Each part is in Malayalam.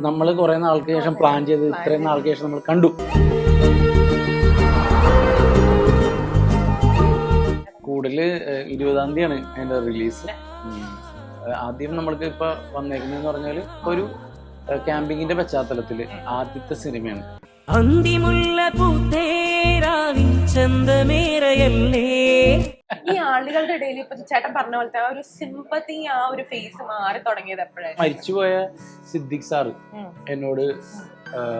നമ്മൾ കുറെ നാൾക്ക് ശേഷം പ്ലാൻ ചെയ്ത് ഇത്രയും നാൾക്ക് ശേഷം നമ്മൾ കണ്ടു. കൂടുതൽ ഇരുപതാം തീയതിയാണ് അതിന്റെ റിലീസ് ആദ്യം നമ്മൾക്ക് ഇപ്പൊ വന്നേക്കുന്നതെന്ന് പറഞ്ഞാൽ ഇപ്പൊ ഒരു ക്യാമ്പിങ്ങിന്റെ പശ്ചാത്തലത്തിൽ ആദ്യത്തെ സിനിമയാണ്. അന്തിമുള്ള പൂത്തേരാവിൻ ചന്തമേരയല്ലേ ഈ ആളുകളുടെ ഇടയിൽ ഇപ്പൊ ചേട്ടൻ പറഞ്ഞ പോലത്തെ ആ ഒരു സിമ്പതി ആ ഒരു ഫേസ് മാറി തുടങ്ങിയത് എപ്പോഴാണ് മരിച്ചുപോയ സിദ്ദിഖ് സാറ് എന്നോട്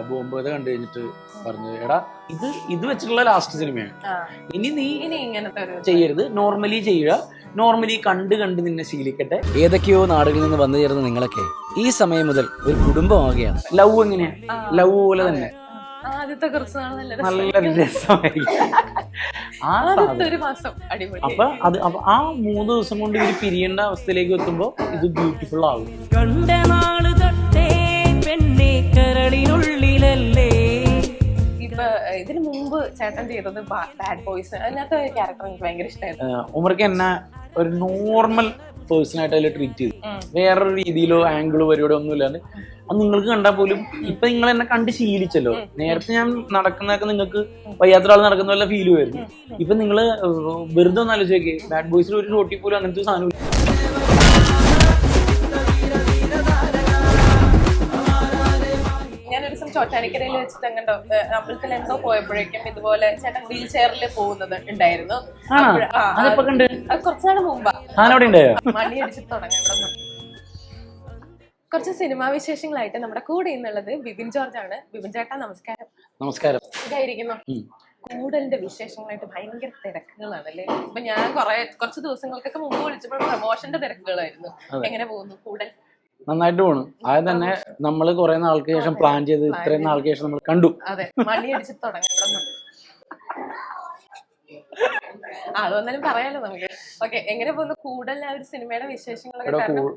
ബോംബ് കഥ കണ്ടു കഴിഞ്ഞിട്ട് പറഞ്ഞു എടാ ഇത് ഇത് വെച്ചിട്ടുള്ള ലാസ്റ്റ് സിനിമയാണ് ഇനി നീ ഇനി ഇങ്ങനത്തെ ചെയ്യരുത്. നോർമലി ചെയ്യുക. നോർമലി കണ്ട് കണ്ട് നിന്നെ ശീലിക്കട്ടെ. ഏതൊക്കെയോ നാടുകളിൽ നിന്ന് വന്നു ചേർന്ന നിങ്ങളൊക്കെ ഈ സമയം മുതൽ ഒരു കുടുംബമാവുകയാണ്. ലവ് എങ്ങനെയാ? ലവ് പോലെ തന്നെ. ആദ്യത്തെ കുറച്ച് നാൾ നല്ല രസം. നല്ല രസമായിരിക്കും ആദ്യത്തെ ഒരു മാസം അടിപൊളി. അപ്പൊ അത് ആ മൂന്ന് ദിവസം കൊണ്ട് ഇത് പിരിയേണ്ട അവസ്ഥയിലേക്ക് എത്തുമ്പോ ഇത് ബ്യൂട്ടിഫുൾ ആകും. കണ്ട നാൾ തൊട്ടേ പെണ്ണെ കരളിനുള്ളിലല്ലേ? ഇപ്പൊ ഇതിനു മുമ്പ് ചേട്ടൻ ചെയ്തത് ബാഡ് ബോയ്സ് അതിനകത്ത് ക്യാരക്ടർ എനിക്ക് ഭയങ്കര ഇഷ്ടമായിരുന്നു ഉമർക്ക് എന്നെ ഒരു നോർമൽ പേഴ്സൺ ആയിട്ട് അതിൽ ട്രീറ്റ് ചെയ്തു. വേറൊരു രീതിയിലോ ആംഗിളോ പരിപാടി ഒന്നും ഇല്ലാണ്ട് അത് നിങ്ങൾക്ക് കണ്ടാൽ പോലും ഇപ്പൊ നിങ്ങൾ എന്നെ കണ്ട് ശീലിച്ചല്ലോ. നേരത്തെ ഞാൻ നടക്കുന്നതൊക്കെ നിങ്ങൾക്ക് വയ്യാത്ത ഒരാൾ നടക്കുന്ന പോലെ ഫീൽ വരുന്നു ഇപ്പൊ നിങ്ങൾ വെറുതെ ഒന്ന് ബാഡ് ബോയ്സിൽ ഒരു റോട്ടി പോലും അങ്ങനത്തെ സാധനം ചോറ്റാനിക്കരയിൽ വെച്ചിട്ട് എങ്ങണ്ടോ അമ്പലത്തിൽ എന്തോ പോയപ്പോഴേക്കും ഇതുപോലെ ചേട്ടൻ വീൽ ചെയറിൽ പോകുന്നത് ഉണ്ടായിരുന്നു. അത് കുറച്ചുനാൾ മുമ്പാ. സാധനം അവിടെ ഉണ്ടായോ? മണി അടിച്ചിട്ട് തുടങ്ങാം ഇവിടെ കുറച്ച് സിനിമാ വിശേഷങ്ങളായിട്ട് നമ്മുടെ കൂടെ ഇന്നുള്ളത് ബിബിൻ ജോർജ് ആണ്. ബിബിൻ ചേട്ടാ നമസ്കാരം. നമസ്കാരം. ഇതായിരിക്കുന്നു. കൂടലിന്റെ വിശേഷങ്ങളായിട്ട് ഭയങ്കര തിരക്കുകളാണ് അല്ലേ ഇപ്പൊ ഞാൻ കുറെ കുറച്ച് ദിവസങ്ങൾക്കൊക്കെ മുമ്പ് വിളിച്ചപ്പോൾ പ്രമോഷന്റെ തിരക്കുകളായിരുന്നു. എങ്ങനെ പോകുന്നു? കൂടൽ നന്നായിട്ട് പോണു. ആദ്യം തന്നെ നമ്മൾ കുറെ നാൾക്ക് ശേഷം പ്ലാൻ ചെയ്ത് ഇത്രയും നാൾക്ക് ശേഷം നമ്മൾ കണ്ടു. അതെ. മണി അടിച്ച് തുടങ്ങി അത് പറയാലോ നമുക്ക്. ഓക്കെ എങ്ങനെ പോകുന്നു? കൂടുതൽ ആ ഒരു സിനിമയുടെ വിശേഷങ്ങളൊക്കെ എടാ, കാരണം കൂ-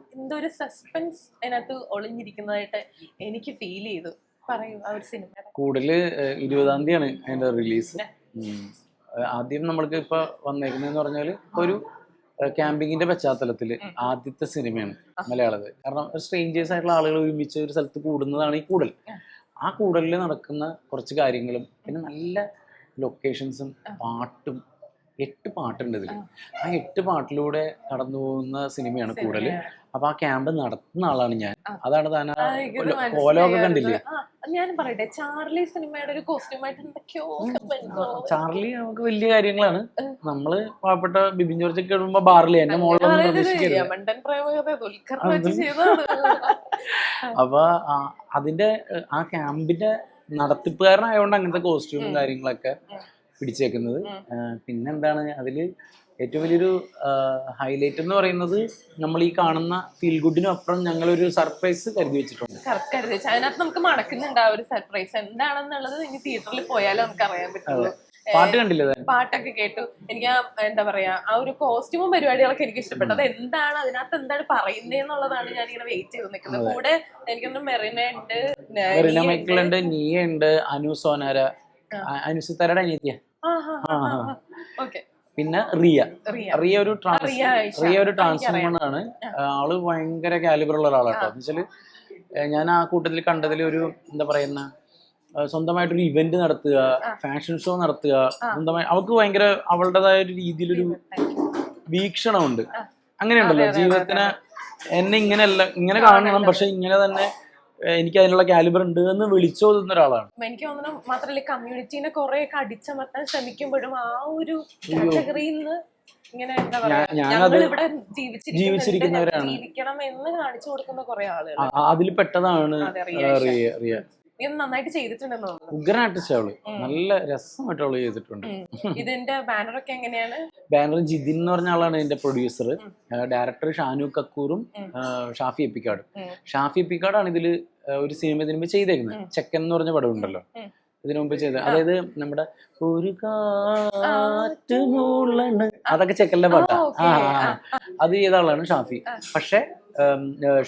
സസ്പെൻസ് അതിനകത്ത് ഒളിഞ്ഞിരിക്കുന്നതായിട്ട് എനിക്ക് ഫീൽ ചെയ്തു. പറയൂ ആ ഒരു സിനിമ. ഇരുപതാം തീയതിയാണ് അതിന്റെ റിലീസ് ആദ്യം നമ്മൾക്ക് ഇപ്പൊ വന്നേക്കുന്നതെന്ന് പറഞ്ഞാൽ ഒരു ക്യാമ്പിങ്ങിന്റെ പശ്ചാത്തലത്തിൽ ആദ്യത്തെ സിനിമയാണ് മലയാളത്തിൽ കാരണം സ്ട്രേഞ്ചേഴ്സ് ആയിട്ടുള്ള ആളുകൾ ഒരുമിച്ച് ഒരു സ്ഥലത്ത് കൂടുന്നതാണ് ഈ കൂടൽ. ആ. കൂടലിൽ നടക്കുന്ന കുറച്ച് കാര്യങ്ങളും പിന്നെ നല്ല ലൊക്കേഷൻസും പാട്ടും എട്ട് പാട്ടുണ്ട് ഇതിൽ ആ. എട്ട് പാട്ടിലൂടെ കടന്നു പോകുന്ന സിനിമയാണ് കൂടുതൽ അപ്പൊ ആ ക്യാമ്പ് നടത്തുന്ന ആളാണ് ഞാൻ. അതാണ് താൻ കോലമൊക്കെ കണ്ടില്ലേ? ഞാൻ പറയട്ടെ ചാർലി സിനിമയുടെ ഒരു കോസ്റ്റ്യൂമായിട്ട് എന്തൊക്കെയോ. ചാർലി നമുക്ക് വലിയ കാര്യങ്ങളാണ്. നമ്മൾ പാവപ്പെട്ട ബിബിൻ ജോർജ് ഒക്കെ ഇടുമ്പോ ബാറിൽ എന്റെ ദുൽഖർ അപ്പൊ അതിന്റെ ആ ക്യാമ്പിന്റെ നടത്തിപ്പുകാരനായതുകൊണ്ട് അങ്ങനത്തെ കോസ്റ്റ്യൂമും കാര്യങ്ങളൊക്കെ പിടിച്ചേക്കുന്നത്. പിന്നെന്താണ് അതിൽ ഏറ്റവും വലിയൊരു ഹൈലൈറ്റ് എന്ന് പറയുന്നത് നമ്മൾ ഈ കാണുന്ന ഫീൽ ഗുഡിനും അപ്പുറം ഒരു സർപ്രൈസ് കരുതി വെച്ചിട്ടുണ്ട്. അതിനകത്ത് നമുക്ക് മടക്കുന്നുണ്ട് ആ ഒരു സർപ്രൈസ് എന്താണെന്നുള്ളത് ഇനി തിയേറ്ററിൽ പോയാലേ നമുക്ക് അറിയാൻ പറ്റുള്ളൂ. പാട്ട് കണ്ടില്ല പാട്ടൊക്കെ കേട്ടു. എനിക്ക് ആ എന്താ പറയാ ആ ഒരു കോസ്റ്റ്യൂമും പരിപാടികളൊക്കെ എനിക്ക് ഇഷ്ടപ്പെട്ടു. അത് എന്താണ് അതിനകത്ത് എന്താണ് പറയുന്നതെന്നുള്ളതാണ് ഞാൻ ഇങ്ങനെ വെയിറ്റ് ചെയ്ത് നിൽക്കുന്നത്. കൂടെ എനിക്കൊന്ന് മെറിന ഉണ്ട് മെറിന മൈക്കിൾ ഉണ്ട്. നീയ ഉണ്ട് അനു സോനാര. അനുസിത്താരയുടെ അനിയത്തിയ. ഓക്കെ. പിന്നെ റിയ. റിയ. ഒരു ട്രാൻസ് റിയ ഒരു ട്രാൻസ്ഫോമർ ആണ്. ആൾ ഭയങ്കര കാലിബർ ഉള്ള ഒരാളാട്ടോ. എന്ന് വെച്ചാൽ ഞാൻ ആ കൂട്ടത്തിൽ കണ്ടതിൽ ഒരു എന്താ പറയുന്ന സ്വന്തമായിട്ടൊരു ഇവന്റ് നടത്തുക ഫാഷൻ ഷോ നടത്തുക സ്വന്തമായി അവൾക്ക് ഭയങ്കര അവളുടേതായ ഒരു രീതിയിലൊരു വീക്ഷണമുണ്ട്. അങ്ങനെയുണ്ടല്ലോ ജീവിതത്തിന് എന്നെ ഇങ്ങനെയല്ല ഇങ്ങനെ കാണണം പക്ഷെ ഇങ്ങനെ തന്നെ എനിക്ക് അതിനുള്ള കാലിബർ ഉണ്ട് എന്ന് വിളിച്ചോതുന്ന ഒരാളാണ്. എനിക്ക് തോന്നുന്നു മാത്രല്ല കമ്മ്യൂണിറ്റീനെ കുറെ ഒക്കെ അടിച്ചമർത്താൻ ശ്രമിക്കുമ്പോഴും ആ ഒരു കാറ്റഗറിയിൽ നിന്ന് ഇങ്ങനെ എന്താ പറയാ ഇവിടെ ജീവിച്ചിരിക്കുന്നവരാണ്. ജീവിക്കണം എന്ന് കാണിച്ചു കൊടുക്കുന്ന കുറെ ആളുകൾ അതിൽ പെട്ടതാണ് റിയ നീ ഒന്ന് നന്നായിട്ട് ചെയ്തിട്ടുണ്ടെന്ന് തോന്നുന്നു. ആർട്ടിസ്റ്റ് അവൾ നല്ല രസമായിട്ട് അവൾ ചെയ്തിട്ടുണ്ട്. ഇതിന്റെ ഇതിന്റെ ബാനറൊക്കെ എങ്ങനെയാണ്? ബാനർ ജിതിൻ എന്ന് പറഞ്ഞ ആളാണ് ഇതിന്റെ പ്രൊഡ്യൂസർ ഡയറക്ടർ ഷാനു കക്കൂറും ഷാഫി എപ്പിക്കാടും. ഷാഫി എപ്പിക്കാടാണ് ഇതിൽ ഒരു സിനിമ ഇതിന് മുമ്പ് ചെയ്തേക്കുന്നത് ചെക്കൻ എന്ന് പറഞ്ഞ പടം ഉണ്ടല്ലോ. ഇതിനു മുമ്പ് ചെയ്ത അതായത് നമ്മുടെ ഒരു കാറ്റ് മൂളണ് അതൊക്കെ ചെക്കലിന്റെ പാട്ടാ. അത് ചെയ്ത ആളാണ് ഷാഫി. പക്ഷെ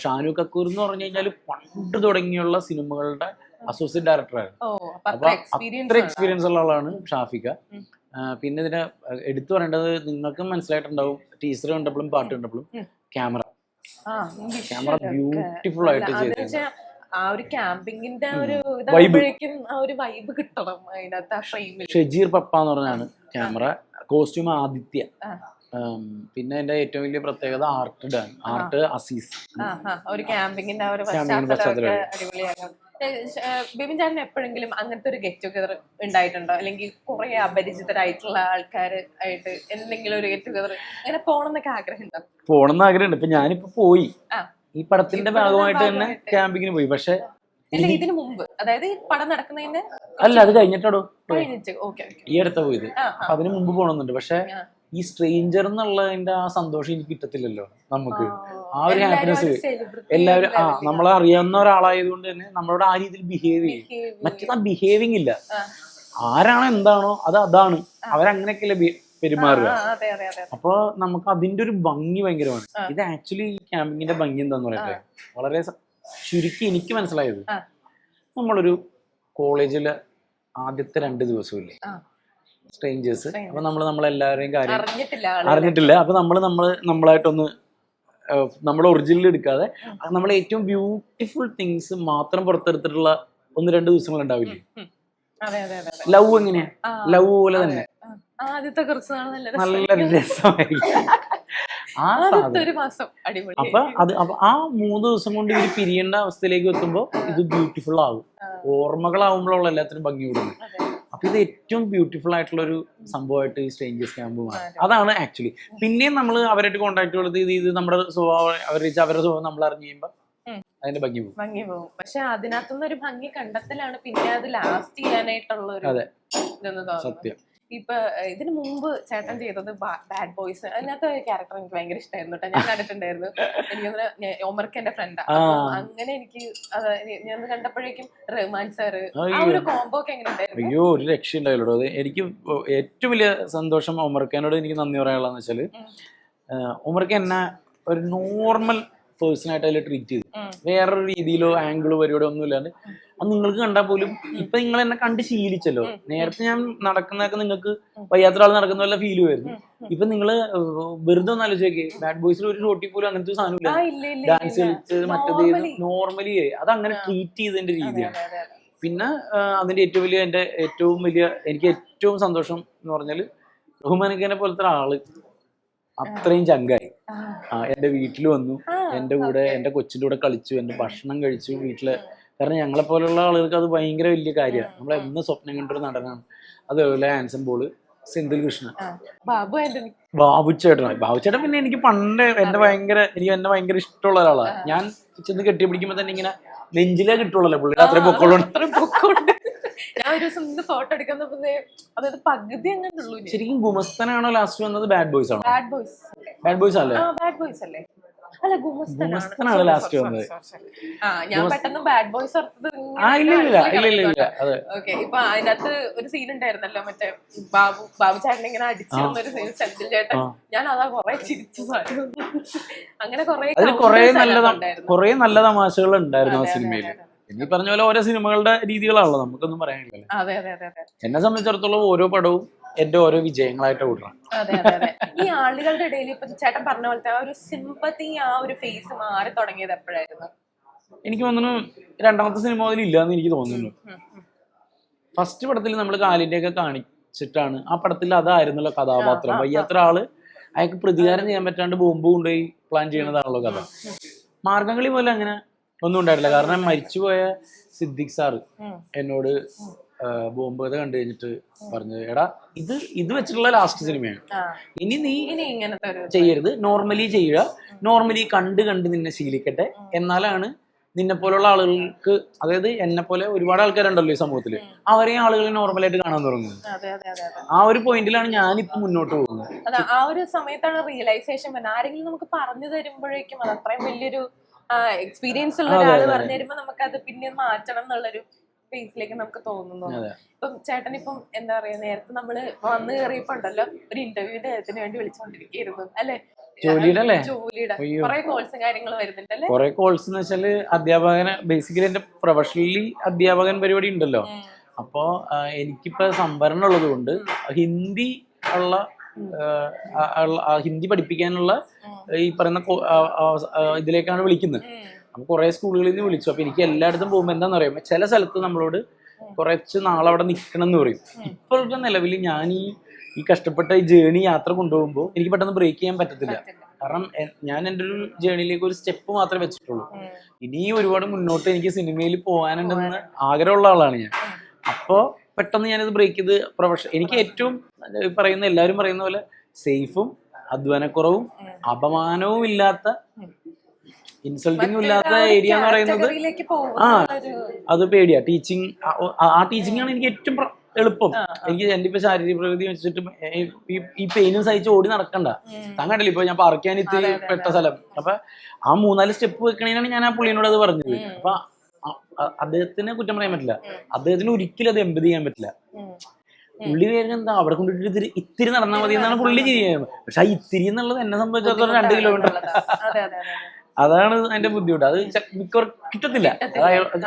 ഷാനു കക്കൂർ എന്ന് പറഞ്ഞു കഴിഞ്ഞാൽ പണ്ട് തുടങ്ങിയുള്ള സിനിമകളുടെ അസോസിയേറ്റ് ഡയറക്ടറാണ്. അപ്പൊ അത്ര എക്സ്പീരിയൻസ് ഉള്ള ആളാണ്. ഷാഫിക. പിന്നെ ഇതിനെ എടുത്തു പറയേണ്ടത് നിങ്ങൾക്കും മനസ്സിലായിട്ടുണ്ടാവും. ടീച്ചർ കണ്ടപ്പോഴും പാട്ട് കണ്ടപ്പോഴും ക്യാമറ. ക്യാമറ ബ്യൂട്ടിഫുൾ ആയിട്ട് ചെയ്തു ആ ഒരു ക്യാമ്പിങ്ങിന്റെ ഒരു ഇതാകുമ്പോഴേക്കും ആ ഒരു വൈബ് കിട്ടണം അതിനകത്ത് ആ ഫ്രെയിമിൽ ഷെജീർ പപ്പ എന്ന് പറഞ്ഞാണ് ക്യാമറ. കോസ്റ്റ്യൂം ആദിത്യ. പിന്നെ എന്റെ ഏറ്റവും വലിയ പ്രത്യേകത ആർട്ട് ആർട്ട് അസീസ്. ഒരു ക്യാമ്പിങ്ങിന്റെ ഒരു പശ്ചാത്തലം. അടിപൊളിയാകും ബിബിൻ ചേട്ടൻ എപ്പോഴെങ്കിലും അങ്ങനത്തെ ഒരു ഗെറ്റ് ടുഗദർ ഉണ്ടായിട്ടുണ്ടോ? അല്ലെങ്കിൽ കുറെ അപരിചിതരായിട്ടുള്ള ആൾക്കാർ ആയിട്ട് എന്തെങ്കിലും ഒരു ഗെറ്റ് ടുഗദർ അങ്ങനെ പോകണം എന്നൊക്കെ ആഗ്രഹം ഉണ്ടോ പോണെന്ന് ആഗ്രഹമുണ്ട്. ഇപ്പൊ ഞാനിപ്പോ പോയി. ഈ പടത്തിന്റെ ഭാഗമായിട്ട് തന്നെ ക്യാമ്പിങ്ങിന് പോയി. പക്ഷെ അല്ല ഇതിന് മുമ്പ്. അതായത് പടം നടക്കുന്നതിന്റെ അല്ല അത് കഴിഞ്ഞിട്ടോ. ഈ അടുത്ത പോയത്. അതിന് മുമ്പ് പോണമെന്നുണ്ട് പക്ഷെ ഈ സ്ട്രേഞ്ചർ എന്നുള്ളതിന്റെ ആ സന്തോഷം എനിക്ക് കിട്ടത്തില്ലല്ലോ നമുക്ക്. ആ ഒരു ഹാപ്പിനെസ് എല്ലാവരും ആ നമ്മളെ അറിയാവുന്ന ഒരാളായതുകൊണ്ട് തന്നെ നമ്മളോട് ആ രീതിയിൽ ബിഹേവ് ചെയ്യും. മറ്റേ മറ്റേത് ആ ബിഹേവിങ് ഇല്ല. ആരാണോ എന്താണോ അത് അതാണ്. അവരങ്ങനെയൊക്കെയല്ലേ ബി- പെരുമാറുക. അപ്പൊ നമുക്ക് അതിന്റെ ഒരു ഭംഗി ഭയങ്കരമാണ്. ഇത് ആക്ച്വലി ക്യാമ്പിങ്ങിന്റെ ഭംഗി എന്താന്ന് പറയട്ടെ? വളരെ ചുരുക്കി എനിക്ക് മനസ്സിലായത്. നമ്മളൊരു കോളേജിലെ ആദ്യത്തെ രണ്ട് ദിവസമില്ലേ? സ്ട്രേഞ്ചേഴ്സ്. അപ്പൊ നമ്മൾ നമ്മളെല്ലാവരെയും കാര്യം അറിഞ്ഞിട്ടില്ല അപ്പൊ നമ്മൾ നമ്മൾ നമ്മളായിട്ടൊന്ന് നമ്മുടെ ഒറിജിനൽ എടുക്കാതെ നമ്മൾ ഏറ്റവും ബ്യൂട്ടിഫുൾ തിങ്സ് മാത്രം പുറത്തെടുത്തിട്ടുള്ള ഒന്ന് രണ്ട് ദിവസങ്ങൾ ഉണ്ടാവില്ലേ? ലവ് എങ്ങനെയാ? ലവ് പോലെ തന്നെ. ആ. ആദ്യത്തെ കുറച്ച് നല്ല രസമായിരിക്കും അപ്പൊ അത് ആ മൂന്ന് ദിവസം കൊണ്ട് ഇവർ പിരിയേണ്ട അവസ്ഥയിലേക്ക് എത്തുമ്പോ ഇത് ബ്യൂട്ടിഫുൾ ആവും. ഓർമ്മകളാവുമ്പോഴുള്ള എല്ലാത്തിനും ഭംഗി കൂടുന്നത്. അപ്പൊ ഇത് ഏറ്റവും ബ്യൂട്ടിഫുൾ ആയിട്ടുള്ള ഒരു സംഭവമായിട്ട് ഈ സ്ട്രേഞ്ചേഴ്സ് ക്യാമ്പ് മാറി അതാണ് ആക്ച്വലി പിന്നെയും നമ്മൾ അവരായിട്ട് കോൺടാക്ട് ഉള്ളത് ഇത് ഇത് നമ്മുടെ സ്വഭാവം അവർ അവരുടെ സ്വഭാവം നമ്മൾ അറിഞ്ഞു കഴിയുമ്പോ ഉം. അതിന്റെ ഭംഗി പോകും. ഭംഗി പോകും. പക്ഷെ അതിനകത്തുനിന്ന് ഒരു ഭംഗി കണ്ടെത്തലാണ്. പിന്നെ അത് ലാസ്റ്റ് ചെയ്യാനായിട്ടുള്ള ഒരു സത്യം. ഇപ്പൊ ഇതിനു മുമ്പ് ചേട്ടൻ ചെയ്തത് ബാഡ് ബോയ്സ്. അതിനകത്ത് ക്യാരക്ടർ എനിക്ക് ഭയങ്കര ഇഷ്ടമായിരുന്നു കേട്ടോ ഞാൻ കണ്ടിട്ടുണ്ടായിരുന്നു. എനിക്ക് ഒമർക്ക് എന്റെ ഫ്രണ്ടാ. അങ്ങനെ എനിക്ക് അത് ഞാൻ കണ്ടപ്പോഴേക്കും റഹ്മാൻ സാറ് ആ ഒരു കോംബോ ഒക്കെ എങ്ങനെ അയ്യോ ഒരു രക്ഷയുണ്ടായില്ലോ അത് എനിക്ക് ഏറ്റവും വലിയ സന്തോഷം ഒമർക്കാനോട് എനിക്ക് നന്ദി പറയാനുള്ളതെന്ന് വെച്ചാൽ. ഒമർക്ക് എന്നെ ഒരു നോർമൽ പേഴ്സൺ ആയിട്ട് അതിൽ ട്രീറ്റ് ചെയ്തു. വേറൊരു രീതിയിലോ ആംഗിളോ പരിപാടിയോ ഒന്നും ഇല്ലാണ്ട് അത് നിങ്ങൾക്ക് കണ്ടാൽ പോലും ഇപ്പൊ നിങ്ങൾ എന്നെ കണ്ട് ശീലിച്ചല്ലോ. നേരത്തെ ഞാൻ നടക്കുന്നതൊക്കെ നിങ്ങൾക്ക് വയ്യാത്ത ഒരാൾ നടക്കുന്ന പോലെ ഫീൽ വരുന്നു. ഇപ്പൊ നിങ്ങൾ വെറുതെ ഒന്ന് ആലോചിച്ചേക്ക്. ബാഡ് ബോയ്സിൽ ഒരു ഷോട്ടിൽ പോലും അങ്ങനത്തെ സാധനമില്ല. ഇല്ല ഡാൻസ് കളിച്ച് മറ്റേത്. നോർമലി അത് അങ്ങനെ ട്രീറ്റ് ചെയ്തതിന്റെ രീതിയാണ്. പിന്നെ അതിന്റെ ഏറ്റവും വലിയ എന്റെ ഏറ്റവും വലിയ എനിക്ക് ഏറ്റവും സന്തോഷം എന്ന് പറഞ്ഞാൽ ബഹുമാനിക്കനെ പോലത്തെ ഒരാൾ. അത്രയും ചങ്കായി. എന്റെ വീട്ടിൽ വന്നു. എന്റെ കൂടെ. എന്റെ കൊച്ചിന്റെ കൂടെ കളിച്ചു എന്റെ ഭക്ഷണം കഴിച്ചു വീട്ടിൽ. കാരണം ഞങ്ങളെ പോലുള്ള ആളുകൾക്ക് അത് ഭയങ്കര വലിയ കാര്യമാണ് നമ്മൾ എന്ന് സ്വപ്നം കണ്ടൊരു നടനാണ്. അതേപോലെ ആൻസൺ ബോൾ സെന്തിൽ കൃഷ്ണ. ബാബു ചേട്ടനാണ് ബാബു ചേട്ടൻ പിന്നെ എനിക്ക് പണ്ട് എന്റെ ഭയങ്കര എനിക്ക് എന്നെ ഭയങ്കര ഇഷ്ടമുള്ള ഒരാളാണ് ഞാൻ ചെന്ന് കെട്ടി പിടിക്കുമ്പോ തന്നെ ഇങ്ങനെ നെഞ്ചിലേ കിട്ടുള്ളല്ലോ പുള്ളി. അത്രയും പൊക്കമുണ്ട്. ഞാൻ ഒരു ദിവസം ഫോട്ടോ എടുക്കാൻ അതായത് പകുതി അങ്ങനെ ശരിക്കും ഗുമസ്തനാണോ ലാസ്റ്റ് വന്നത് ബാഡ് ബോയ്സ് ആണോ? ബാഡ് ബോയ്സ് ബാഡ് ബോയ്സ് അല്ലേ? ബാഡ് ബോയ്സ് അല്ലേ? അല്ല ഗുമസ്തനാണ്. ലാസ്റ്റ് വന്നത്. ആ ഞാൻ പെട്ടെന്ന് ബാഡ് ബോയ്സ് ഓക്കെ ഇപ്പൊ അതിനകത്ത് ഒരു സീൻ ഉണ്ടായിരുന്നല്ലോ മറ്റേ ബാബു ബാബു ചേട്ടൻ ഇങ്ങനെ അടിച്ചു ഒരു സീൻ സെന്തിൽ ചേട്ടൻ. ഞാൻ അതാ കൊറേ ചിരിച്ചു. അങ്ങനെ കൊറേ കൊറേ നല്ല അതിനകത്ത് നല്ല തമാശകൾ ഉണ്ടായിരുന്നു ആ സിനിമയിൽ അതെ, പറഞ്ഞ പോലെ ഓരോ സിനിമകളുടെ രീതികളാണല്ലോ നമുക്കൊന്നും പറയാനില്ലല്ലോ. എന്നെ സംബന്ധിച്ചിടത്തോളം ഓരോ പടവും എന്റെ ഓരോ വിജയങ്ങളായിട്ട് വിടണം അതെ അതെ അതെ. ഈ ആളുകളുടെ ഇടയിൽ ഇപ്പൊ ചേട്ടൻ പറഞ്ഞ പോലത്തെ ആ ഒരു സിമ്പത്തി ആ ഒരു ഫേസ് മാറി തുടങ്ങിയത് എപ്പോഴായിരുന്നു? എനിക്ക് തോന്നുന്നു രണ്ടാമത്തെ സിനിമ മുതൽ ഇല്ലാന്ന് എനിക്ക് തോന്നുന്നു. ഫസ്റ്റ് പടത്തിൽ നമ്മൾ കാലിന്റെ ഒക്കെ കാണിച്ചിട്ടാണ്. ആ പടത്തിൽ അതായിരുന്നല്ലോ കഥാപാത്രം. വയ്യാത്ത ഒരാൾ അയാൾക്ക് പ്രതികാരം ചെയ്യാൻ പറ്റാണ്ട് ബോംബ് കൊണ്ടുപോയി പ്ലാൻ ചെയ്യണതാണല്ലോ കഥ. മാർഗംകളി പോലെ അങ്ങനെ ഒന്നും ഉണ്ടായിട്ടില്ല. കാരണം മരിച്ചുപോയ സിദ്ദിഖ് സാറ് എന്നോട് ബോംബ് കഥ കണ്ടു കഴിഞ്ഞിട്ട് പറഞ്ഞത് എടാ ഇത് ഇത് വെച്ചിട്ടുള്ള ലാസ്റ്റ് സിനിമയാണ് ഇനി നീ ഇനി ചെയ്യരുത്. നോർമലി ചെയ്യുക. നോർമലി കണ്ട് കണ്ട് നിന്നെ ശീലിക്കട്ടെ. എന്നാലാണ് നിന്നെ പോലുള്ള ആളുകൾക്ക് അതായത് എന്നെ പോലെ ഒരുപാട് ആൾക്കാരുണ്ടല്ലോ ഈ സമൂഹത്തിൽ അവരെയും ആളുകൾ നോർമലായിട്ട് കാണാൻ തുടങ്ങുന്നത്. ആ ഒരു പോയിന്റിലാണ് ഞാൻ ഞാനിപ്പോ മുന്നോട്ട് പോകുന്നത്. ആ ഒരു സമയത്താണ് റിയലൈസേഷൻ വരുന്നത് ആരെങ്കിലും നമുക്ക് പറഞ്ഞു തരുമ്പോഴേക്കും അത് അത്രയും വലിയൊരു എക്സ്പീരിയൻസ് ഉള്ള ഒരാൾ പറഞ്ഞു തരുമ്പോൾ നമുക്ക് അത് പിന്നെ മാറ്റണം എന്നുള്ളൊരു ഫേസിലേക്ക് നമുക്ക് തോന്നുന്നു. ഇപ്പം ചേട്ടൻ ഇപ്പം എന്താ പറയാ നേരത്തെ നമ്മൾ വന്നു കയറിയപ്പോ ഉണ്ടല്ലോ ഒരു ഇന്റർവ്യൂവിന്റെ ഇതിന് വേണ്ടി വിളിച്ചോണ്ടിരിക്കുന്നു അല്ലെ? ജോലിയുടെ. കുറെ കോഴ്സും കാര്യങ്ങളും വരുന്നുണ്ട് അല്ലേ? കുറെ കോഴ്സ് എന്ന് വെച്ചാൽ അധ്യാപകനെ ബേസിക്കലി എന്റെ പ്രൊഫഷണലി അധ്യാപകൻ പരിപാടി ഉണ്ടല്ലോ. അപ്പോ എനിക്കിപ്പോ സംവരണം ഉള്ളത് കൊണ്ട് ഹിന്ദി ഉള്ള ഹിന്ദി പഠിപ്പിക്കാനുള്ള ഈ പറയുന്ന ഇതിലേക്കാണ് വിളിക്കുന്നത്. അപ്പൊ കുറെ സ്കൂളുകളിൽ നിന്ന് വിളിച്ചു. അപ്പൊ എനിക്ക് എല്ലായിടത്തും പോകുമ്പോൾ എന്താണെന്ന് അറിയാം ചില സ്ഥലത്ത് നമ്മളോട് കുറച്ച് നാളവിടെ നിൽക്കണം എന്ന് പറയും ഇപ്പോഴത്തെ നിലവിൽ ഞാൻ ഈ ഈ കഷ്ടപ്പെട്ട ഈ ജേണി യാത്ര കൊണ്ടുപോകുമ്പോൾ എനിക്ക് പെട്ടെന്ന് ബ്രേക്ക് ചെയ്യാൻ പറ്റത്തില്ല. കാരണം ഞാൻ എന്റെ ഒരു ജേണിയിലേക്ക് ഒരു സ്റ്റെപ്പ് മാത്രമേ വെച്ചിട്ടുള്ളൂ. ഇനി ഒരുപാട് മുന്നോട്ട് എനിക്ക് സിനിമയിൽ പോകാനുണ്ടെന്ന് ആഗ്രഹമുള്ള ആളാണ് ഞാൻ. അപ്പോൾ പെട്ടെന്ന് ഞാനിത് ബ്രേക്ക് ചെയ്ത് പ്രൊഫഷൻ എനിക്ക് ഏറ്റവും പറയുന്ന എല്ലാവരും പറയുന്ന പോലെ സേഫും അധ്വാനക്കുറവും അപമാനവും ഇല്ലാത്ത ഇൻസൾട്ടിങ്ങും ഇല്ലാത്ത ഏരിയ എന്ന് പറയുന്നത് ആ. അത് പേടിയാ. ടീച്ചിങ് ആ ടീച്ചിങ് ആണ് എനിക്ക് ഏറ്റവും എളുപ്പം. എനിക്ക് എന്റെ ഇപ്പൊ ശാരീരിക പ്രകൃതി വെച്ചിട്ട് ഈ- പെയിനും സഹിച്ച് ഓടി നടക്കണ്ട. താൻ കണ്ടില്ല ഇപ്പൊ ഞാൻ പാർക്കാൻ ഇത്തിരി പെട്ട സ്ഥലം. അപ്പൊ ആ മൂന്നാൽ സ്റ്റെപ്പ് വെക്കണേനാണ് ഞാൻ ആ പുള്ളിനോട് അത് പറഞ്ഞത്. അപ്പൊ അദ്ദേഹത്തിന് കുറ്റം പറയാൻ പറ്റില്ല. അദ്ദേഹത്തിന് ഒരിക്കലും അത് എമ്പതി ചെയ്യാൻ പറ്റില്ല. പുള്ളി വേഗം എന്താ അവിടെ കൊണ്ടിട്ട് ഇത്തിരി ഇത്തിരി നടന്നാൽ മതി എന്നാണ് പുള്ളി ചെയ്യുന്നത്. പക്ഷെ ആ ഇത്തിരി എന്നുള്ളത് എന്നെ സംബന്ധിച്ചിടത്തോളം രണ്ട് കിലോമീറ്റർ അതാണ് അതിന്റെ ബുദ്ധിമുട്ട്. അത് മിക്കവർക്ക് കിട്ടത്തില്ല.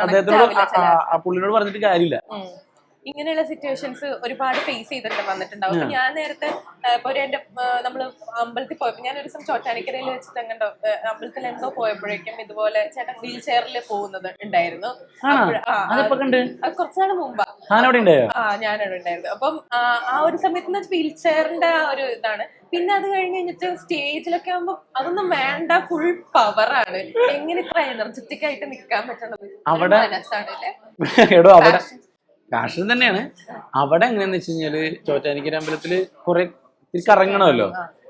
അദ്ദേഹത്തിനോട് ആ- പുള്ളിനോട് പറഞ്ഞിട്ട് കാര്യമില്ല. ഇങ്ങനെയുള്ള സിറ്റുവേഷൻസ് ഒരുപാട് ഫേസ് ചെയ്തിട്ട് വന്നിട്ടുണ്ടാവും. ഞാൻ നേരത്തെ ഇപ്പൊ ഒരു എന്റെ നമ്മൾ അമ്പലത്തിൽ പോയപ്പോ ഞാൻ ഒരു ദിവസം ചോറ്റാനിക്കരയിൽ വെച്ചിട്ട് എങ്ങോട്ടോ അമ്പലത്തിൽ എന്തോ പോയപ്പോഴേക്കും ഇതുപോലെ ചേട്ടൻ വീൽ ചെയറിൽ പോകുന്നത് ഉണ്ടായിരുന്നു. കുറച്ചുനാൾ മുമ്പാ. ആ ഞാനവിടെ ഉണ്ടായിരുന്നു. അപ്പം ആ ഒരു സമയത്ത് വീൽ ചെയറിന്റെ ആ ഒരു ഇതാണ്. പിന്നെ അത് കഴിഞ്ഞ് കഴിഞ്ഞിട്ട് സ്റ്റേജിലൊക്കെ ആകുമ്പോ അതൊന്നും വേണ്ട ഫുൾ പവറാണ് എങ്ങനെ ഇത്ര എനർജറ്റിക് ആയിട്ട് നിൽക്കാൻ പറ്റണത്? അവിടെ- എടോ അവിടെ കാഷൻ തന്നെയാണ്. അവിടെ എങ്ങനെയാന്ന് വെച്ച് കഴിഞ്ഞാൽ ചോറ്റാനിക്കര അമ്പലത്തിൽ കുറെ ഇത്തിരി കറങ്ങണമല്ലോ.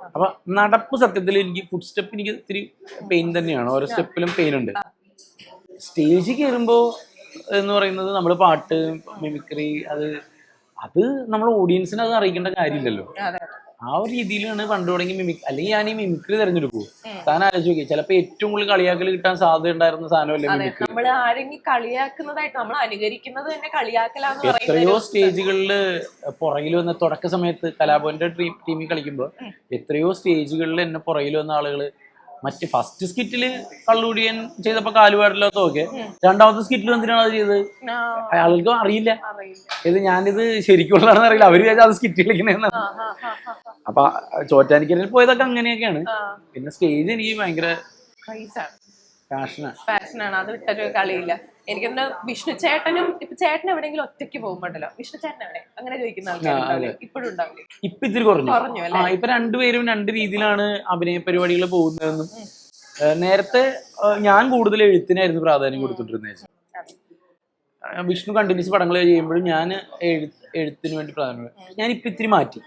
അപ്പൊ നടപ്പ് സത്യത്തിൽ എനിക്ക് ഫുഡ് സ്റ്റെപ്പ് എനിക്ക് ഇത്തിരി പെയിൻ തന്നെയാണ്. ഓരോ സ്റ്റെപ്പിലും പെയിൻ ഉണ്ട്. സ്റ്റേജിൽ കയറുമ്പോ എന്ന് പറയുന്നത് നമ്മൾ പാട്ട് മിമിക്രി അത് അത് നമ്മൾ ഓഡിയൻസിനെ അത് അറിയിക്കേണ്ട കാര്യമില്ലല്ലോ. ആ ഒരു രീതിയിലാണ് പണ്ട് തുടങ്ങി മിമിക്. അല്ലെങ്കിൽ ഞാൻ ഈ മിമിക്രി തെരഞ്ഞെടുക്കൂ. താൻ ആലോചിച്ച് നോക്കി ചിലപ്പോ ഏറ്റവും കൂടുതൽ കളിയാക്കൽ കിട്ടാൻ സാധ്യത ഉണ്ടായിരുന്ന സാധനമല്ലേ മിമിക്രി? നമ്മൾ ആരെങ്കിലും കളിയാക്കുന്നതായിട്ട് നമ്മൾ അനുകരിക്കുന്നത് തന്നെ കളിയാക്കലാന്ന് എത്രയോ സ്റ്റേജുകളിൽ പുറകിൽ വന്ന തുടക്ക സമയത്ത് കലാഭവന്റെ ടീമിൽ കളിക്കുമ്പോൾ എത്രയോ സ്റ്റേജുകളിൽ എന്നെ പുറകിൽ വന്ന ആളുകൾ മറ്റ് ഫസ്റ്റ് സ്കിറ്റിൽ കള്ളുടിയൻ ചെയ്തപ്പോ കാലുപാടില്ലാത്ത ഓക്കെ രണ്ടാമത്തെ സ്കിറ്റിൽ എന്തിനാണ് അത് ചെയ്തത്? ആളുകൾക്ക് അറിയില്ല. ഇത് ഞാനിത് ശരിക്കുള്ളതാണെന്ന് അറിയില്ല. അവർ അത് സ്കിറ്റ് ആ. അപ്പൊ ചോറ്റാനിക്കലിൽ പോയതൊക്കെ അങ്ങനെയൊക്കെയാണ്. പിന്നെ സ്റ്റേജ് എനിക്ക് ഭയങ്കര ഫാഷനാണ് അത് വിട്ടൊരു കളിയില്ല. എനിക്കൊന്ന് വിഷ്ണു ചേട്ടനും ഇപ്പൊ ചേട്ടൻ എവിടെയെങ്കിലും ഒറ്റയ്ക്ക് പോകുമ്പോണ്ടല്ലോ വിഷ്ണു ചേട്ടൻ എവിടെ? അങ്ങനെ ചോദിക്കുന്ന ആൾക്കാരുണ്ടാവില്ലേ? ഇപ്പോഴും ഉണ്ടാവില്ലേ? ഇപ്പൊ ഇത്തിരി കുറഞ്ഞു. കുറഞ്ഞു അല്ലേ? ഇപ്പൊ രണ്ടുപേരും രണ്ട് രീതിയിലാണ് അഭിനയ പരിപാടികൾ പോകുന്നതെന്നും നേരത്തെ ഞാൻ കൂടുതൽ എഴുത്തിനായിരുന്നു പ്രാധാന്യം കൊടുത്തിട്ടിരുന്നത്. വിഷ്ണു കണ്ടിന്യൂസ് പടങ്ങൾ ചെയ്യുമ്പോഴും ഞാൻ എഴുത്തിന് വേണ്ടി പ്രാധാന്യം ഞാൻ ഇപ്പൊ ഇത്തിരി മാറ്റി.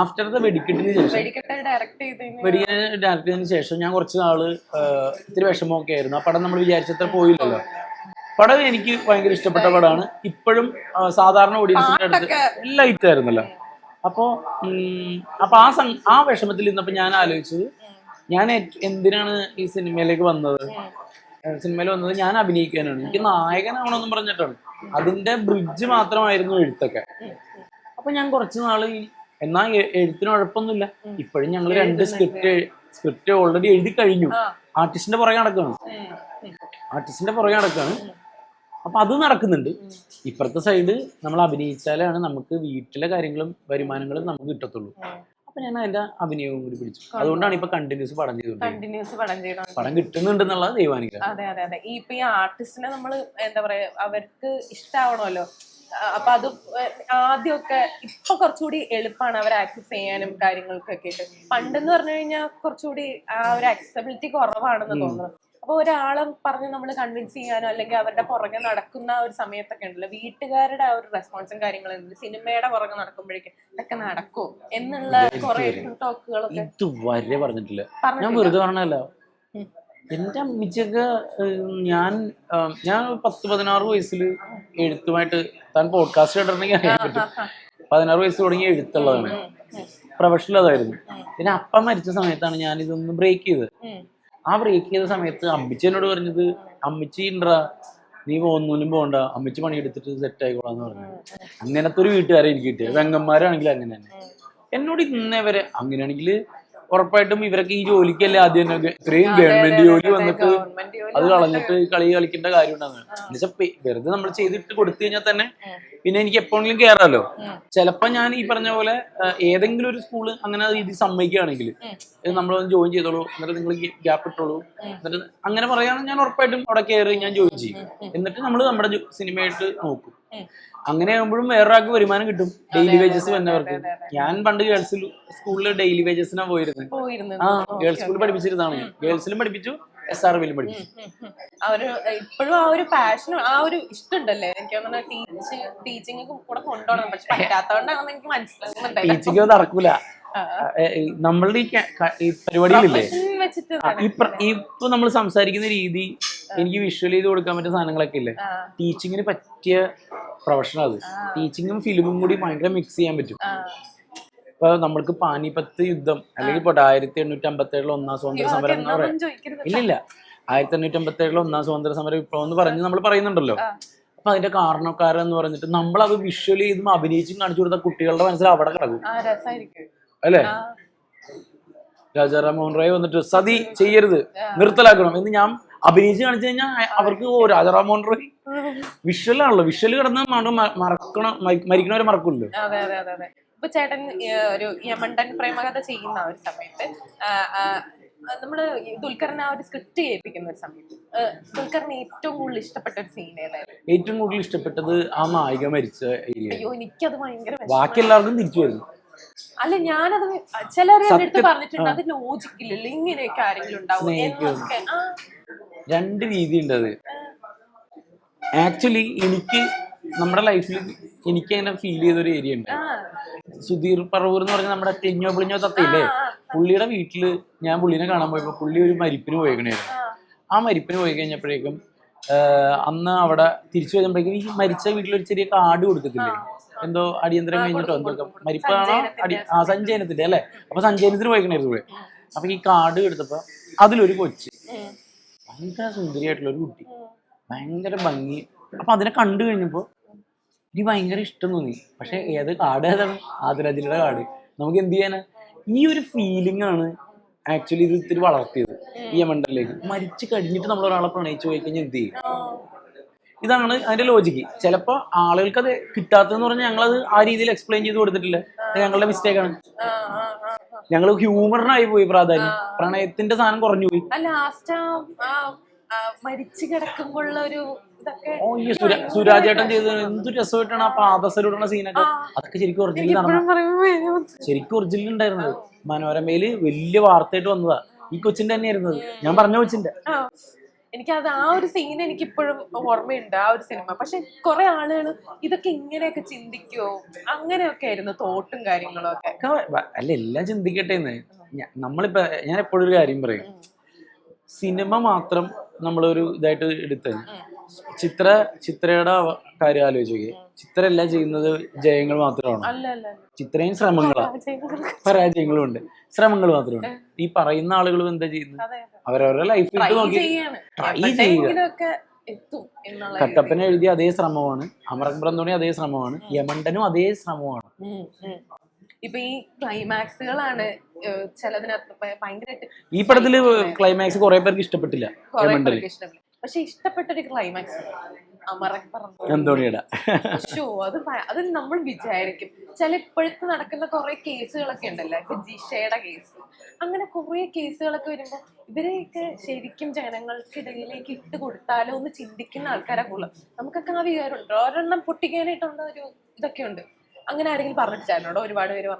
ആഫ്റ്റർ ദ വെടിക്കെട്ടിന് ശേഷം. വെടിക്കെട്ട് ഡയറക്ട് ചെയ്തതിന് ശേഷം ഞാൻ കുറച്ച് നാൾ ഇത്തിരി വിഷമമൊക്കെ ആയിരുന്നു. ആ പടം നമ്മൾ വിചാരിച്ചത്ര പോയില്ലല്ലോ. പടം എനിക്ക് ഭയങ്കര ഇഷ്ടപ്പെട്ട പടമാണ്. ഇപ്പോഴും സാധാരണ ഓഡിയൻസിന്റെ അടുത്ത് ലൈറ്റ് എല്ലാം ഹിറ്റായിരുന്നല്ലോ അപ്പോ അപ്പൊ ആ സം ആ വിഷമത്തിൽ ഇന്നപ്പോ ഞാൻ ആലോചിച്ചത് ഞാൻ എന്തിനാണ് ഈ സിനിമയിലേക്ക് വന്നത്? സിനിമയിൽ വന്നത് ഞാൻ അഭിനയിക്കാനാണ്. എനിക്ക് നായകനാവണമെന്നും പറഞ്ഞിട്ടാണ്. അതിന്റെ ബ്രിഡ്ജ് മാത്രമായിരുന്നു എഴുത്തൊക്കെ. അപ്പൊ ഞാൻ കുറച്ച് നാൾ എന്നാ എഴുത്തിന് കുഴപ്പമൊന്നുമില്ല. ഇപ്പോഴും ഞങ്ങൾ രണ്ട് സ്ക്രിപ്റ്റ് സ്ക്രിപ്റ്റ് ഓൾറെഡി എഴുതി കഴിഞ്ഞു. ആർട്ടിസ്റ്റിന്റെ പുറകെ നടക്കുകയാണ് ഉം. ആർട്ടിസ്റ്റിന്റെ പുറകെ നടക്കാണ്. അപ്പൊ അത് നടക്കുന്നുണ്ട്. ഇപ്പുറത്തെ സൈഡ് നമ്മൾ അഭിനയിച്ചാലാണ് നമുക്ക് വീട്ടിലെ കാര്യങ്ങളും വരുമാനങ്ങളും നമുക്ക് കിട്ടത്തുള്ളൂ. അപ്പൊ ഞാൻ അതിന്റെ അഭിനയവും കൂടി പിടിച്ചു. അതുകൊണ്ടാണ് ഇപ്പൊ കണ്ടിന്യൂസ് പടം ചെയ്തത് കണ്ടിന്യൂസ് പടം കിട്ടുന്നുണ്ട് പടം കിട്ടുന്നുണ്ടെന്നുള്ളത് ദൈവാനുഗ്രഹം. അതെ അതെ അതെ. ഈ ഇപ്പൊ ഈ ആർട്ടിസ്റ്റിനെ നമ്മൾ എന്താ പറയാ അവർക്ക് ഇഷ്ടാവണമല്ലോ. അപ്പൊ അത് ആദ്യമൊക്കെ ഇപ്പൊ കുറച്ചുകൂടി എളുപ്പമാണ് അവർ ആക്സസ് ചെയ്യാനും കാര്യങ്ങൾക്കൊക്കെ ആയിട്ട്. പണ്ടെന്ന് പറഞ്ഞു കഴിഞ്ഞാൽ കുറച്ചുകൂടി ആ ഒരു ആക്സസബിലിറ്റി കുറവാണെന്ന് തോന്നുന്നു. അപ്പൊ ഒരാളെ പറഞ്ഞ് നമ്മൾ കൺവിൻസ് ചെയ്യാനോ അല്ലെങ്കിൽ അവരുടെ പുറകെ നടക്കുന്ന ഒരു സമയത്തൊക്കെ ഉണ്ടല്ലോ വീട്ടുകാരുടെ ആ ഒരു റെസ്പോൺസും കാര്യങ്ങളും സിനിമയുടെ പുറകെ നടക്കുമ്പോഴേക്കും ഇതൊക്കെ നടക്കുമോ എന്നുള്ള കുറെ ടോക്കുകളൊക്കെ പറഞ്ഞിട്ടില്ല. ഞാൻ. വെറുതെ പറഞ്ഞല്ല ഉം. എന്റെ അമ്മച്ചൊക്കെ ഞാൻ ഞാൻ പത്ത് പതിനാറ് വയസ്സിൽ എഴുത്തുമായിട്ട് താൻ പോഡ്കാസ്റ്റ് കേട്ടിട്ടുണ്ടെങ്കിൽ അറിയാൻ പറ്റും. പതിനാറ് വയസ്സ് തുടങ്ങി എഴുത്തുള്ളതാണ്. പ്രൊഫഷണൽ അതായിരുന്നു. പിന്നെ അപ്പ മരിച്ച സമയത്താണ് ഞാൻ ഇതൊന്ന് ബ്രേക്ക് ചെയ്തത്. ആ ബ്രേക്ക് ചെയ്ത സമയത്ത് അമ്മച്ചി എന്നോട് പറഞ്ഞത് അമ്മച്ചി ഉണ്ടാ നീ ഒന്നിനും പോകണ്ട അമ്മച്ചി പണിയെടുത്തിട്ട് സെറ്റ് ആയിക്കോളാന്ന് പറഞ്ഞു. അങ്ങനത്തെ ഒരു വീട്ടുകാരെ എനിക്ക് കിട്ടിയത്. വെങ്ങന്മാരാണെങ്കിൽ അങ്ങനെ തന്നെ. എന്നോട് ഇന്നേ വരെ അങ്ങനെയാണെങ്കിൽ ഉറപ്പായിട്ടും ഇവരൊക്കെ ഈ ജോലിക്കല്ലേ ആദ്യം തന്നെ ഇത്രയും ഗവൺമെന്റ് ജോലി വന്നിട്ട് അത് കളഞ്ഞിട്ട് കളി കളിക്കേണ്ട കാര്യം ഉണ്ടാകുന്നത് എന്നുവെച്ചാൽ വെറുതെ നമ്മൾ ചെയ്തിട്ട് കൊടുത്തു കഴിഞ്ഞാൽ തന്നെ പിന്നെ എനിക്ക് എപ്പോഴെങ്കിലും കേറാലോ? ചിലപ്പോ ഞാൻ ഈ പറഞ്ഞ പോലെ ഏതെങ്കിലും ഒരു സ്കൂൾ അങ്ങനെ രീതി സമ്മതിക്കുകയാണെങ്കിൽ നമ്മൾ ജോയിൻ ചെയ്തോളൂ എന്നിട്ട് നിങ്ങൾ ഗ്യാപ്പ് ഇട്ടോളൂ എന്നിട്ട് അങ്ങനെ പറയുകയാണെങ്കിൽ ഞാൻ ഉറപ്പായിട്ടും അവിടെ കയറി ഞാൻ ജോയിൻ ചെയ്യും. എന്നിട്ട് നമ്മൾ നമ്മുടെ സിനിമയായിട്ട് നോക്കും. അങ്ങനെ ആകുമ്പോഴും വേറൊരാൾക്ക് വരുമാനം കിട്ടും. ഡെയിലി വേജസ് വന്നവർക്ക്. ഞാൻ പണ്ട് ഗേൾസ് സ്കൂളിൽ ഡെയിലി വേജസിനാ പോയിരുന്നത് പോയിരുന്നു. ആ ഗേൾസ് സ്കൂളിൽ പഠിപ്പിച്ചിരുന്നാണ് ഞാൻ. ഗേൾസിലും പഠിപ്പിച്ചു എസ് ആർ വിയിലും പഠിപ്പിച്ചു ആ ഒരു ഇപ്പോഴും ആ ഒരു പാഷനും ആ ഒരു ഇഷ്ടമുണ്ടല്ലേ എനിക്ക് തോന്നുന്നു ടീച്ച് ടീച്ചിങ് കൂടെ കൊണ്ടുപോകണം. പക്ഷെ എനിക്ക് ടീച്ചിങ് നടക്കൂല. നമ്മളുടെ ഈ പരിപാടിയിലില്ലേ? ഇപ്പൊ നമ്മൾ സംസാരിക്കുന്ന രീതി എനിക്ക് വിഷ്വൽ ചെയ്ത് കൊടുക്കാൻ പറ്റുന്ന സാധനങ്ങളൊക്കെ ഇല്ലേ? ടീച്ചിങ്ങിന് പറ്റിയ പ്രൊഫഷൻ അത് ടീച്ചിങ്ങും ഫിലിമും കൂടി ഭയങ്കര മിക്സ് ചെയ്യാൻ പറ്റും. ഇപ്പൊ നമ്മൾക്ക് പാനിപ്പത്ത് യുദ്ധം അല്ലെങ്കിൽ ഇപ്പൊ ആയിരത്തി എണ്ണൂറ്റി അമ്പത്തി ഏഴിൽ ഒന്നാം സ്വാതന്ത്ര്യ സമരം എന്ന് പറയാം. ഇല്ലില്ല ആയിരത്തി എണ്ണൂറ്റി അമ്പത്തി ഏഴിൽ ഒന്നാം സ്വാതന്ത്ര്യ സമരം വിപ്ലവം എന്ന് പറഞ്ഞ് നമ്മൾ പറയുന്നുണ്ടല്ലോ. അപ്പൊ അതിന്റെ കാരണക്കാരെന്ന് പറഞ്ഞിട്ട് നമ്മൾ അത് വിഷ്വൽ ചെയ്തും അഭിനയിച്ചും കാണിച്ചു കൊടുത്ത കുട്ടികളുടെ മനസ്സിൽ അവിടെ കിടക്കും. അല്ലേ? രാജാറാം മോഹൻ റോയ് വന്നിട്ട് സതി ചെയ്യരുത്. നിർത്തലാക്കണം. എന്ന് ഞാൻ അഭിനയിച്ച് കാണിച്ചു കഴിഞ്ഞാൽ അവർക്ക് ഓ രാജാറാം മോഹൻ റോയ്. വിഷ്വലാണല്ലോ. വിഷ്വൽ കിടന്ന് മറക്കണ മറക്കണം മരി- മരിക്കണവരെ അതെ ഇപ്പൊ ചേട്ടൻ ഒരു യമണ്ടൻ പ്രേമകഥ ചെയ്യുന്ന ഒരു സമയത്ത് നമ്മൾ ദുൽഖറിനെ ആ ഒരു സ്ക്രിപ്റ്റ് ചെയ്യിപ്പിക്കുന്ന ഒരു സമയത്ത് ദുൽഖറിന് ഏറ്റവും കൂടുതൽ ഇഷ്ടപ്പെട്ട ഒരു സീൻ ഏതായിരുന്നു? ഏറ്റവും കൂടുതൽ ഇഷ്ടപ്പെട്ടത് ആ നായിക മരിച്ച അയ്യോ എനിക്കത് ഭയങ്കര. ബാക്കി എല്ലാവർക്കും തിരിച്ചു വരുന്നു. അല്ല ഞാനത് ചിലരെ അടുത്ത് പറഞ്ഞിട്ടുണ്ട് അത് ലോജിക്കില്ലല്ലോ ഇങ്ങനെയൊക്കെ ആരെങ്കിലും ഉണ്ടാവും. എന്നൊക്കെ. രണ്ട് രീതി ഉണ്ട് അത് ആക്ച്വലി എനിക്ക് നമ്മുടെ ലൈഫിൽ എനിക്ക് അങ്ങനെ ഫീൽ ചെയ്ത ഒരു ഏരിയ ഉണ്ട് സുധീർ പറവൂർ എന്ന് പറഞ്ഞ നമ്മുടെ തെങ്ങോ പിളിഞ്ഞോ തത്തയില്ലേ? പുള്ളിയുടെ വീട്ടിൽ ഞാൻ പുള്ളിനെ കാണാൻ പോയപ്പോൾ പുള്ളി ഒരു മരിപ്പിന് പോയേക്കണായിരുന്നു. ആ. മരിപ്പിന് പോയി കഴിഞ്ഞപ്പോഴേക്കും അന്ന് അവിടെ തിരിച്ചു വരുമ്പോഴേക്കും ഈ മരിച്ച വീട്ടിൽ ഒരു ചെറിയ കാർഡ് കൊടുക്കത്തില്ലേ എന്തോ അടിയന്തരം കഴിഞ്ഞിട്ടോ എന്തൊക്കെ മരിപ്പാണോ? അടി ആ സഞ്ചയനത്തിന്റെ അല്ലേ? അപ്പൊ സഞ്ചയനത്തിന് പോയിക്കണായിരുന്നു അപ്പൊ ഈ കാർഡ് എടുത്തപ്പോ അതിലൊരു കൊച്ച്. ഭയങ്കര സുന്ദരിയായിട്ടുള്ള ഒരു കുട്ടി. ഭയങ്കര ഭംഗി. അപ്പൊ അതിനെ കണ്ടു കഴിഞ്ഞപ്പോ എനിക്ക് ഭയങ്കര ഇഷ്ടം തോന്നി. പക്ഷെ ഏത് കാട് ഏതാണ്? ആദിരാജിയുടെ കാട്. നമുക്ക് എന്ത് ചെയ്യാനാ? ഈ ഒരു ഫീലിംഗ് ആണ് ആക്ച്വലി ഇത് ഇത്തിരി വളർത്തിയത് ഈ എമണ്ടലിലേക്ക് മരിച്ചു കഴിഞ്ഞിട്ട് നമ്മൾ ഒരാളെ പ്രണയിച്ചു പോയി കഴിഞ്ഞാൽ എന്ത് ചെയ്യും? ഇതാണ് അതിന്റെ ലോജിക്ക് ചിലപ്പോൾ ആളുകൾക്ക് അത് കിട്ടാത്തതെന്ന് പറഞ്ഞാൽ ഞങ്ങളത് ആ രീതിയിൽ എക്സ്പ്ലെയിൻ ചെയ്ത് കൊടുത്തിട്ടില്ല. ഞങ്ങളുടെ മിസ്റ്റേക്ക് ആണ്. ആ, ആ, ആ, ആ. ഞങ്ങൾ ഹ്യൂമറിനായി പോയി പ്രാധാന്യം. പ്രണയത്തിന്റെ സാധനം കുറഞ്ഞു പോയി. ലാസ്റ്റ് മരിച്ചു കിടക്കുമ്പോഴുള്ള ഒരു ഓ ഈ സുരാ സുരാജേട്ടൻ ചെയ്ത എന്ത് രസമായിട്ടാണ് ആ പാദസരിടുന്ന സീനൊക്കെ അതൊക്കെ ശരിക്കും ഒറിജിനൽ ശരിക്കും ഒറിജിനൽ ഉണ്ടായിരുന്നത്. മനോരമയിൽ വലിയ വാർത്തയായിട്ട് വന്നതാ. ഈ കൊച്ചിന്റെ തന്നെയായിരുന്നത്. ഞാൻ പറഞ്ഞ കൊച്ചിന്റെ. എനിക്കത് ആ ഒരു സീൻ എനിക്ക് ഇപ്പോഴും ഓർമ്മയുണ്ട് ആ ഒരു സിനിമ പക്ഷെ കുറെ ആളുകൾ ഇതൊക്കെ ഇങ്ങനെയൊക്കെ ചിന്തിക്കോ? അങ്ങനെയൊക്കെ ആയിരുന്നു തോട്ടും കാര്യങ്ങളും ഒക്കെ അല്ല എല്ലാം ചിന്തിക്കട്ടെ എന്ന് നമ്മളിപ്പോ ഞാൻ എപ്പോഴും ഒരു കാര്യം പറയും. സിനിമ മാത്രം നമ്മളൊരു ഇതായിട്ട് എടുത്ത് ചിത്ര ചിത്രയുടെ കാര്യം ആലോചിക്കുക ചിത്ര എല്ലാം ചെയ്യുന്നത് ജയങ്ങൾ മാത്രമാണ്. ചിത്രയും ശ്രമങ്ങളാണ് പരാജയങ്ങളും ഉണ്ട്. ശ്രമങ്ങൾ മാത്രമാണ് ഈ പറയുന്ന ആളുകളും എന്താ ചെയ്യുന്നത്? അവരവരുടെ ലൈഫിൽ ഇട്ട് നോക്കി ട്രൈ ചെയ്യുക. കട്ടപ്പന എഴുതിയ അതേ ശ്രമമാണ്. അമറക്ബ്രം തോണി അതേ ശ്രമമാണ്. യമണ്ടനും അതേ ശ്രമമാണ്. ഇപ്പൊ ഈ ക്ലൈമാക്സുകളാണ് ചിലതിനകത്ത് ഭയങ്കരമായിട്ട് ഈ പടത്തിൽ ക്ലൈമാക്സ് കുറെ പേർക്ക് ഇഷ്ടപ്പെട്ടില്ല പക്ഷെ ഇഷ്ടപ്പെട്ട ഒരു ക്ലൈമാക്സ് എന്തോണിയുടെ? ഷോ അത് അത് നമ്മൾ വിചാരിക്കും ചില ഇപ്പോഴത്തെ നടക്കുന്ന കുറെ കേസുകളൊക്കെ ഉണ്ടല്ലോ? ഇപ്പൊ ജിഷയുടെ കേസ്. അങ്ങനെ കുറെ കേസുകളൊക്കെ വരുമ്പോൾ ഇവരെയൊക്കെ ശരിക്കും ജനങ്ങൾക്കിടയിലേക്ക് ഇട്ട് കൊടുത്താലോ എന്ന് ചിന്തിക്കുന്ന ആൾക്കാരെ കൂടുതൽ. നമുക്കൊക്കെ ആ വികാരമുണ്ട്. ഒരെണ്ണം പൊട്ടിക്കാനായിട്ടുള്ള ഒരു ഇതൊക്കെ ഉണ്ട്. അങ്ങനെ ആരെങ്കിലും പറഞ്ഞിട്ടായിരുന്നോ ഒരുപാട് പേര് പറഞ്ഞു